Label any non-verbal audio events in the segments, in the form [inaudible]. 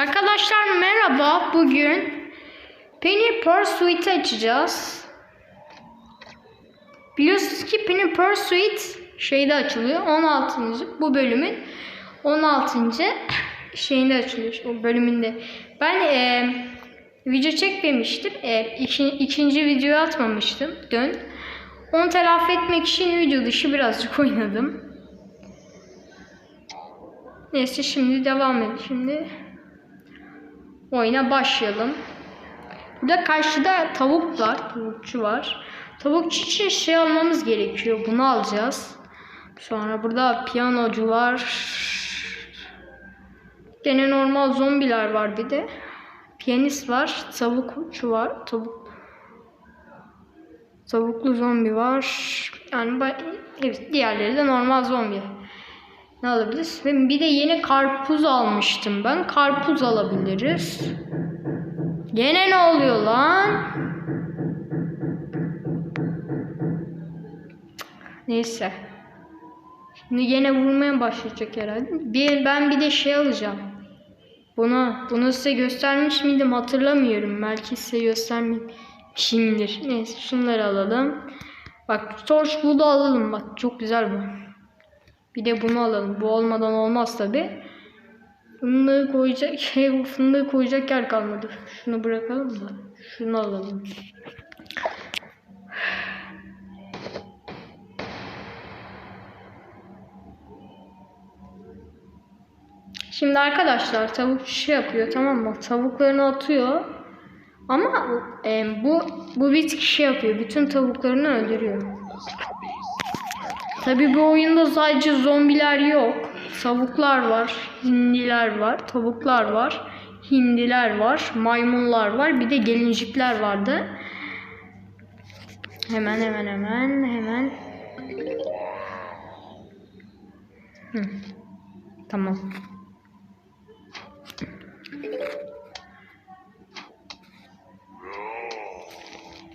Arkadaşlar merhaba. Bugün Penny Pursuit'i açacağız. Biliyorsunuz ki Penny Pursuit şeyde açılıyor. 16. bu bölümün 16. şeyinde açılıyor. O bölümünde. Ben e, video çekmemiştim. E, iki, ikinci videoyu atmamıştım dün. Onu telafi etmek için video dışı birazcık [laughs] oynadım. Neyse şimdi devam edelim. Şimdi oyuna başlayalım. Burada karşıda tavuk var. Tavukçu var. Tavukçu için şey almamız gerekiyor. Bunu alacağız. Sonra burada piyanocu var. Gene normal zombiler var bir de. Piyanist var. Tavukçu var. Tavuk Tavuklu zombi var. Yani evet, diğerleri de normal zombi. Ne alabiliriz? Ve bir de yeni karpuz almıştım ben. Karpuz alabiliriz. Gene ne oluyor lan? Neyse. Şimdi yine vurmaya başlayacak herhalde. Bir, ben bir de şey alacağım. Bunu, bunu size göstermiş miydim hatırlamıyorum. Belki size göstermişimdir. Neyse şunları alalım. Bak torch buğda alalım. Bak çok güzel bu. Bir de bunu alalım. Bu olmadan olmaz tabi. Fındığı koyacak [laughs] şey fındığı koyacak yer kalmadı. Şunu bırakalım da. Şunu alalım. Şimdi arkadaşlar tavuk şey yapıyor tamam mı? Tavuklarını atıyor. Ama e, bu bu bir şey yapıyor. Bütün tavuklarını öldürüyor. Tabi bu oyunda sadece zombiler yok. Tavuklar var, hindiler var, tavuklar var, hindiler var, maymunlar var, bir de gelincikler vardı. Hemen hemen hemen hemen. Hı. Tamam.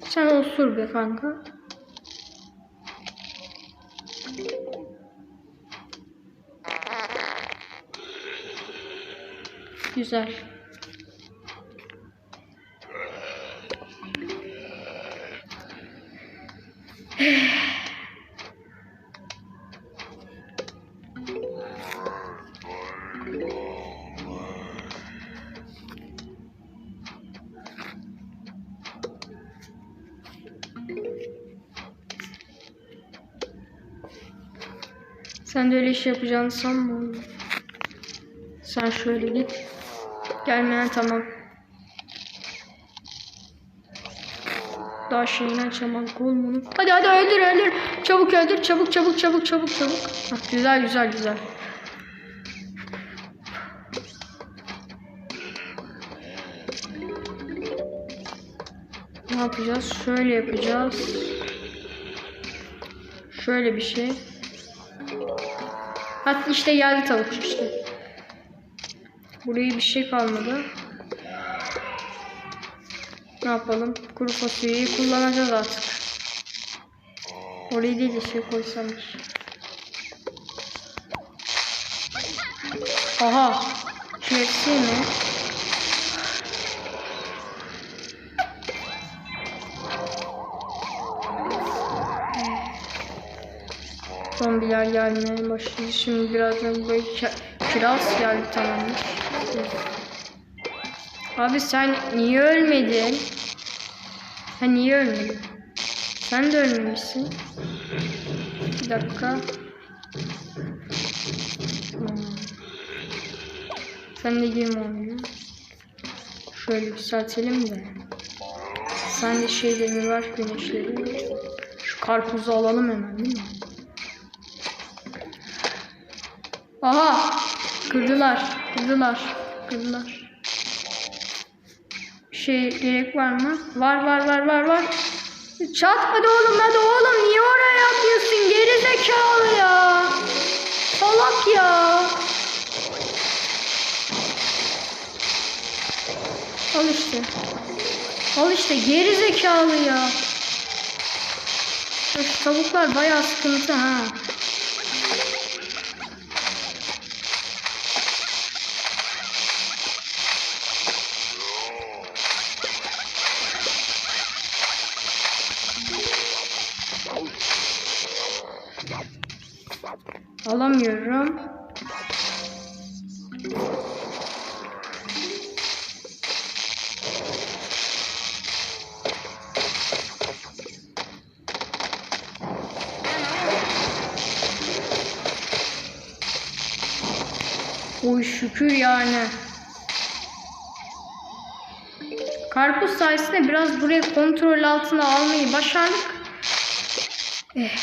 Sen osur be kanka. Güzel. Sen de öyle iş yapacağını sanma. Sen şöyle git. Gelmeyen tamam. Daha şeyini açamam kolunu. Hadi hadi öldür öldür. Çabuk öldür. Çabuk çabuk çabuk çabuk çabuk. Hah, güzel güzel güzel. Ne yapacağız? Şöyle yapacağız. Şöyle bir şey. Hatta işte geldi tavuk işte. Buraya bir şey kalmadı. Ne yapalım? Kuru fasulyeyi kullanacağız artık. Oraya değil de şey koysamış. Aha. KFC mi? Zombiler gelmeye başladı. Şimdi birazdan böyle kiraz geldi tamamdır. Abi sen niye ölmedin? Ha niye ölmedin? Sen de ölmemişsin. Bir dakika. Hmm. Sen de game oynuyor. Şöyle yükseltelim de. Sen de şeyleri var güneşleri. Şu karpuzu alalım hemen değil mi? Aha! Kırdılar. Kırdılar. Kırdılar. Şey gerek var mı? Var var var var var. Çat hadi oğlum hadi oğlum niye oraya yapıyorsun? Geri zekalı ya. Salak ya. Al işte. Al işte geri zekalı ya. Tavuklar bayağı sıkıntı ha. Şükür yani. Karpuz sayesinde biraz burayı kontrol altına almayı başardık. Eh.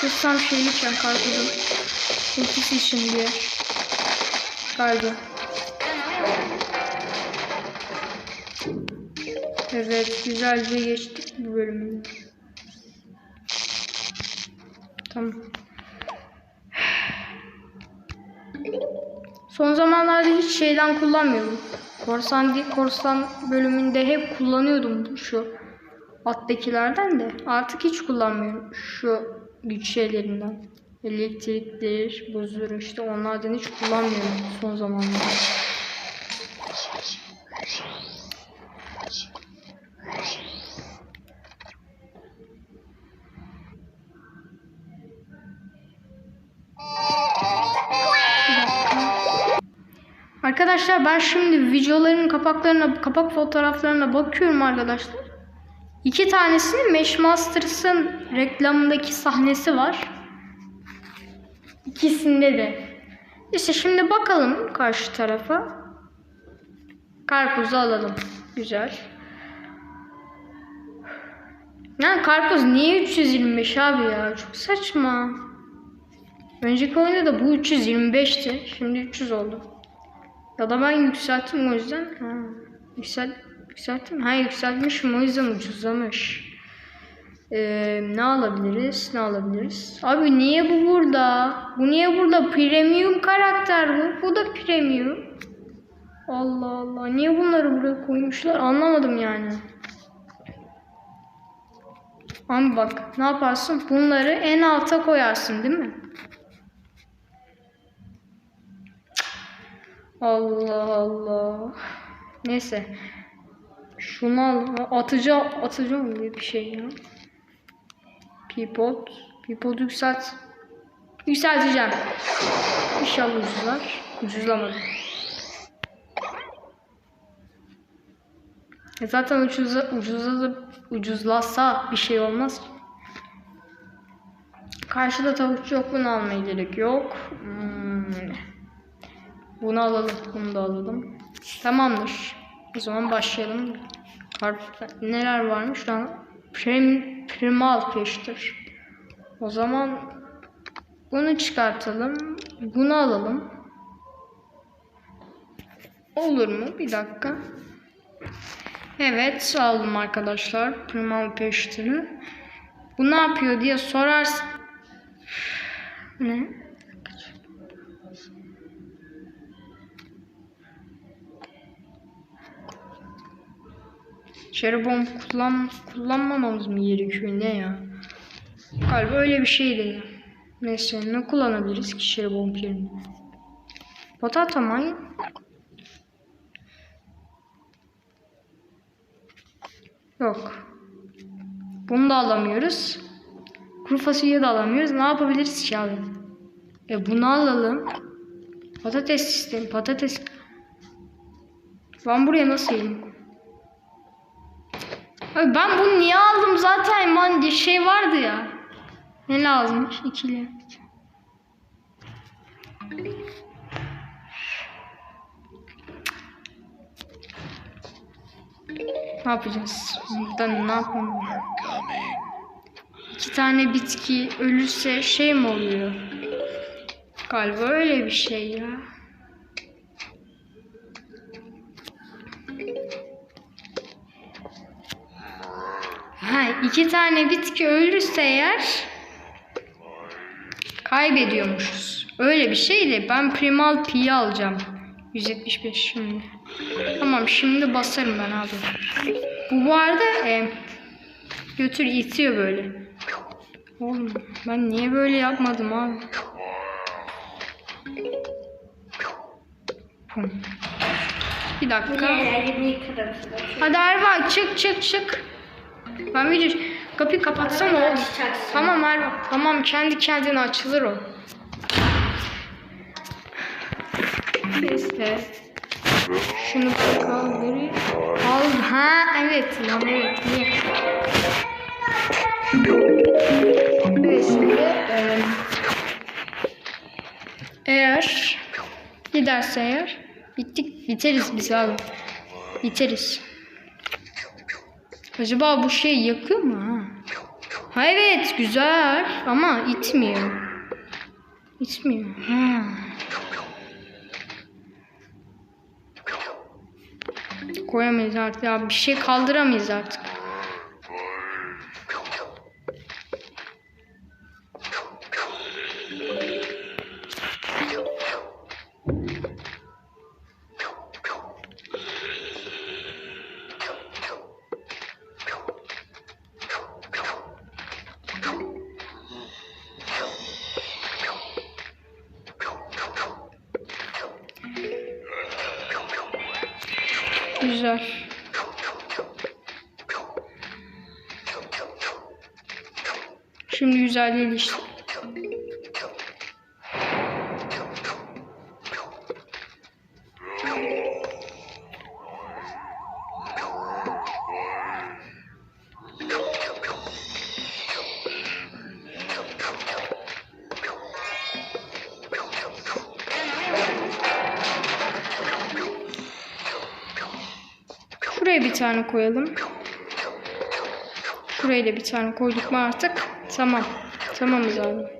Kırsam şeyli için karpuzun. Ultisi için diye. Galiba. Evet güzelce geçtik bu bölümü. Son zamanlarda hiç şeyden kullanmıyorum. Korsan değil, korsan bölümünde hep kullanıyordum şu alttakilerden de. Artık hiç kullanmıyorum şu güç şeylerinden. Elektriktir, buzdur işte onlardan hiç kullanmıyorum son zamanlarda. Arkadaşlar ben şimdi videoların kapaklarına, kapak fotoğraflarına bakıyorum arkadaşlar. İki tanesinin Mesh Masters'ın reklamındaki sahnesi var. İkisinde de. İşte şimdi bakalım karşı tarafa. Karpuzu alalım. Güzel. Yani karpuz niye 325 abi ya? Çok saçma. Önceki oyunda da bu 325'ti. Şimdi 300 oldu. Ya da ben yükselttim o yüzden. Ha, yüksel, yükselttim. Ha yükseltmişim o yüzden ucuzlamış. Ee, ne alabiliriz? Ne alabiliriz? Abi niye bu burada? Bu niye burada? Premium karakter bu. Bu da premium. Allah Allah. Niye bunları buraya koymuşlar? Anlamadım yani. Ama bak ne yaparsın? Bunları en alta koyarsın değil mi? Allah Allah. Neyse. Şunu al. Atıcı atıcı mı diye bir şey ya. Pipot. Pipot yükselt. Yükselteceğim. İnşallah ucuzlar. Ucuzlamadı. E zaten ucuzla, ucuzla, ucuzlasa bir şey olmaz. Karşıda tavukçu yok bunu almaya gerek yok. Hmm. Bunu alalım. Bunu da alalım. Tamamdır. O zaman başlayalım. Neler varmış şu an? Prim, primal peştir. O zaman bunu çıkartalım. Bunu alalım. Olur mu? Bir dakika. Evet aldım arkadaşlar. Primal peştiri. Bu ne yapıyor diye sorarsın. Ne? Bomb kullan kullanmamamız mı gerekiyor ne ya? Galiba öyle bir şeydi. Neyse ne kullanabiliriz ki bomb yerine? Potato mine? Yok. Bunu da alamıyoruz. Kuru fasulye de alamıyoruz. Ne yapabiliriz ki abi? E bunu alalım. Patates sistemi. Patates. Ben buraya nasıl yedim? Ben bunu niye aldım zaten man şey vardı ya. Ne lazımmış? İkili. Ne yapacağız? Buradan ne yapalım? İki tane bitki ölürse şey mi oluyor? Galiba öyle bir şey ya. İki tane bitki ölürse eğer kaybediyormuşuz. Öyle bir şeydi. Ben primal pi'yi alacağım. 175 şimdi. Tamam şimdi basarım ben abi. Bu bu arada e, götür itiyor böyle. Oğlum ben niye böyle yapmadım abi? Bir dakika. Hadi Erva çık çık çık. Ben video kapıyı olur. açacaksın. Tamam Merve. Tamam kendi kendine açılır o. Neyse. Şunu kaldırayım. Al. Ha evet lan evet. Niye? Şimdi eee, eğer giderse eğer bittik biteriz biz abi. Biteriz. Acaba bu şey yakıyor mu ha? Evet güzel ama itmiyor. İtmiyor. Ha. Koyamayız artık ya bir şey kaldıramayız artık. Güzel. Şimdi güzel değil Şuraya bir tane koyalım. Şuraya da bir tane koyduk mu artık? Tamam. Tamamız abi.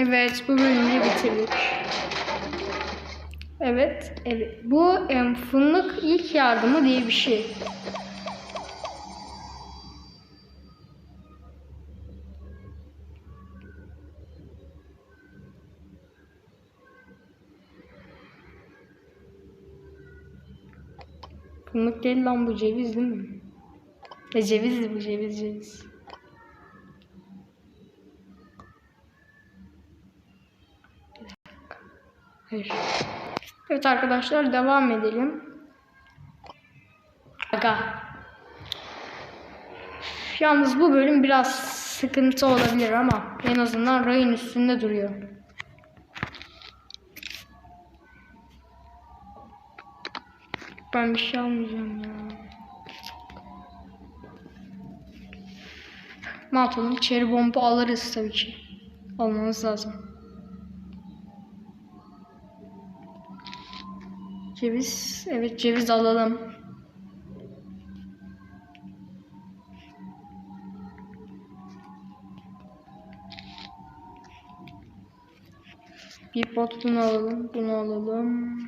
Evet, bu bölümü bitirdik. Evet, evet. Bu em, fındık ilk yardımı diye bir şey. Fındık değil lan bu ceviz değil mi? E cevizdi bu ceviz ceviz. Hayır. Evet arkadaşlar devam edelim. Aga. Yalnız bu bölüm biraz sıkıntı olabilir ama en azından rayın üstünde duruyor. Ben bir şey almayacağım ya. Ne yapalım? Bomba alırız tabii ki. Almamız lazım. Ceviz. Evet ceviz alalım. Bir pot bunu alalım. Bunu alalım.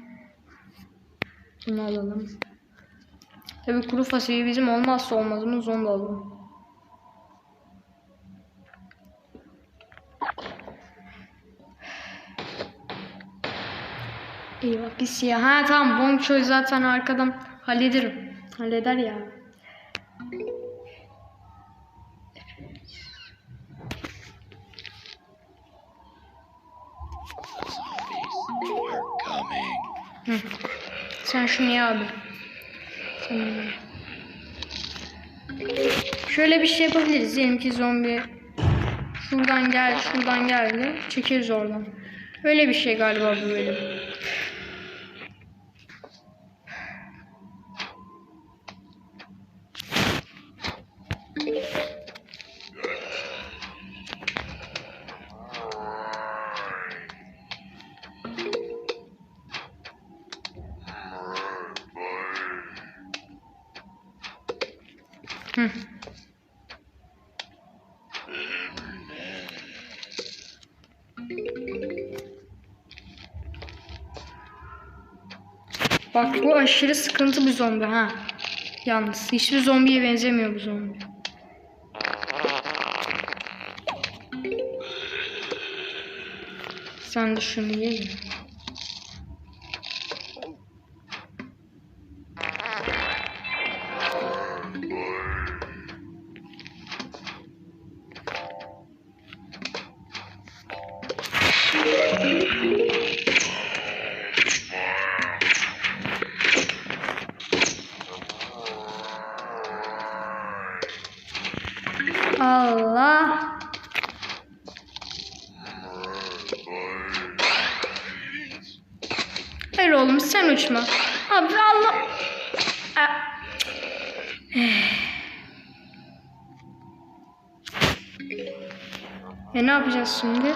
Bunu alalım. Tabii kuru fasulye bizim olmazsa olmazımız onu da alalım. Eyvah pis ya. Ha tamam Boncho'yu zaten arkadan hallederim. Halleder ya. Sen şunu ye abi. Şöyle bir şey yapabiliriz. Diyelim ki zombi şuradan gel, şuradan geldi. Çekeriz oradan. Öyle bir şey galiba bu bölüm. Bak bu aşırı sıkıntı bir zombi ha. Yalnız hiçbir zombiye benzemiyor bu zombi. Sen de şunu ye. E ne yapacağız şimdi?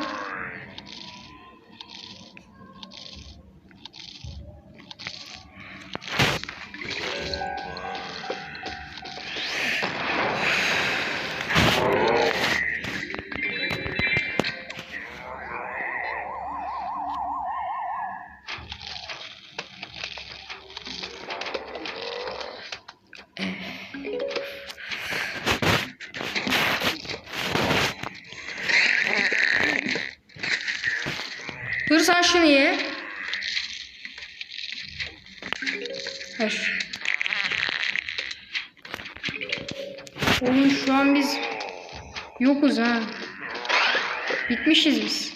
Ye. Hayır. Oğlum şu an biz yokuz ha. Bitmişiz biz.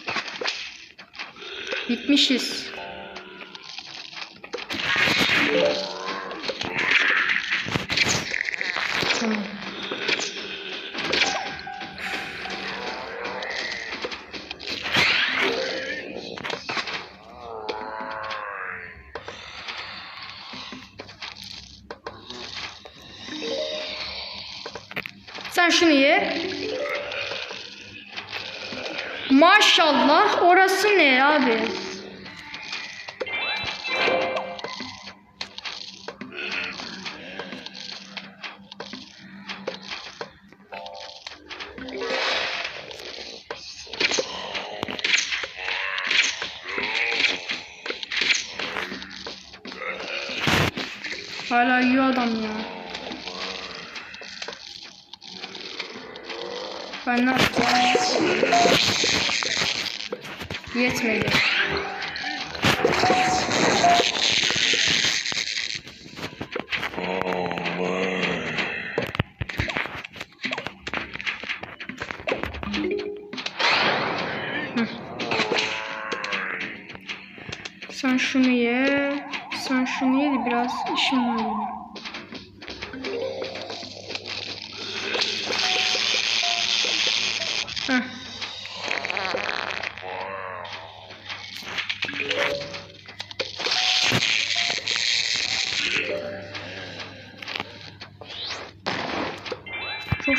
Bitmişiz. Sen şunu ye. Maşallah orası ne abi? Hala yiyor adam ya. Ben ne yapacağım? Yetmedi.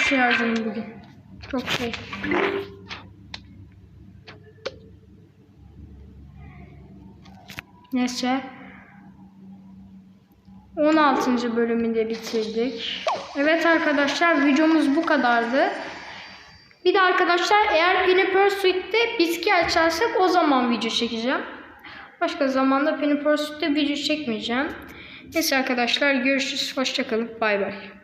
Şey harcadım bugün. Çok şey. Neyse. 16. bölümü de bitirdik. Evet arkadaşlar videomuz bu kadardı. Bir de arkadaşlar eğer Penny Pursuit'te bitki açarsak o zaman video çekeceğim. Başka zamanda Penny Pursuit'te video çekmeyeceğim. Neyse arkadaşlar görüşürüz. Hoşçakalın. Bay bay.